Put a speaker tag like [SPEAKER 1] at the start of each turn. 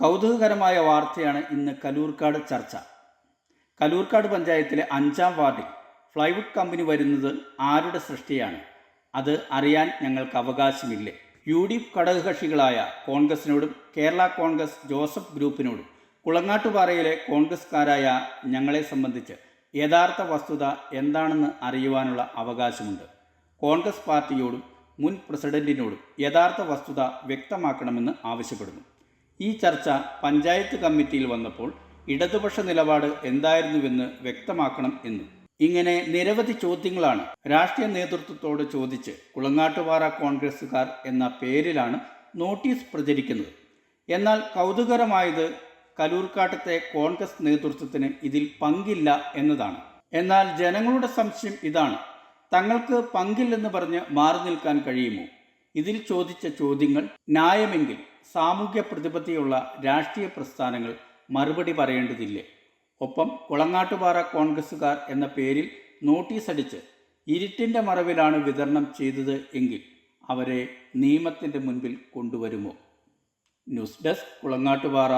[SPEAKER 1] കൗതുകകരമായ വാർത്തയാണ് ഇന്ന് കലൂർക്കാട് ചർച്ച. കലൂർക്കാട് പഞ്ചായത്തിലെ അഞ്ചാം വാർഡിൽ ഫ്ലൈവുഡ് കമ്പനി വരുന്നത് ആരുടെ സൃഷ്ടിയാണ്? അത് അറിയാൻ ഞങ്ങൾക്ക് അവകാശമില്ലേ? യു ഡി എഫ് ഘടകകക്ഷികളായ കോൺഗ്രസിനോടും കേരള കോൺഗ്രസ് ജോസഫ് ഗ്രൂപ്പിനോടും കുളങ്ങാട്ടുപാറയിലെ കോൺഗ്രസ്കാരായ ഞങ്ങളെ സംബന്ധിച്ച് യഥാർത്ഥ വസ്തുത എന്താണെന്ന് അറിയുവാനുള്ള അവകാശമുണ്ട്. കോൺഗ്രസ് പാർട്ടിയോടും മുൻ പ്രസിഡന്റിനോടും യഥാർത്ഥ വസ്തുത വ്യക്തമാക്കണമെന്ന് ആവശ്യപ്പെടുന്നു. ഈ ചർച്ച പഞ്ചായത്ത് കമ്മിറ്റിയിൽ വന്നപ്പോൾ ഇടതുപക്ഷ നിലപാട് എന്തായിരുന്നുവെന്ന് വ്യക്തമാക്കണം എന്ന്. ഇങ്ങനെ നിരവധി ചോദ്യങ്ങളാണ് രാഷ്ട്രീയ നേതൃത്വത്തോട് ചോദിച്ച് കുളങ്ങാട്ടുപാറ കോൺഗ്രസുകാർ എന്ന പേരിലാണ് നോട്ടീസ് പ്രചരിക്കുന്നത്. എന്നാൽ കൗതുകരമായത് കലൂർക്കാട്ടത്തെ കോൺഗ്രസ് നേതൃത്വത്തിന് ഇതിൽ പങ്കില്ല എന്നതാണ്. എന്നാൽ ജനങ്ങളുടെ സംശയം ഇതാണ്. തങ്ങൾക്ക് പങ്കില്ലെന്ന് പറഞ്ഞ് മാറി നിൽക്കാൻ കഴിയുമോ? ഇതിൽ ചോദിച്ച ചോദ്യങ്ങൾ ന്യായമെങ്കിൽ സാമൂഹ്യ പ്രതിപത്തിയുള്ള രാഷ്ട്രീയ പ്രസ്ഥാനങ്ങൾ മറുപടി പറയേണ്ടതില്ലേ? ഒപ്പം കുളങ്ങാട്ടുപാറ കോൺഗ്രസുകാർ എന്ന പേരിൽ നോട്ടീസ് അടിച്ച് ഇരുട്ടിന്റെ മറവിലാണ് വിതരണം ചെയ്തത് എങ്കിൽ അവരെ നിയമത്തിന്റെ മുൻപിൽ കൊണ്ടുവരുമോ? News desk Kulangattupara.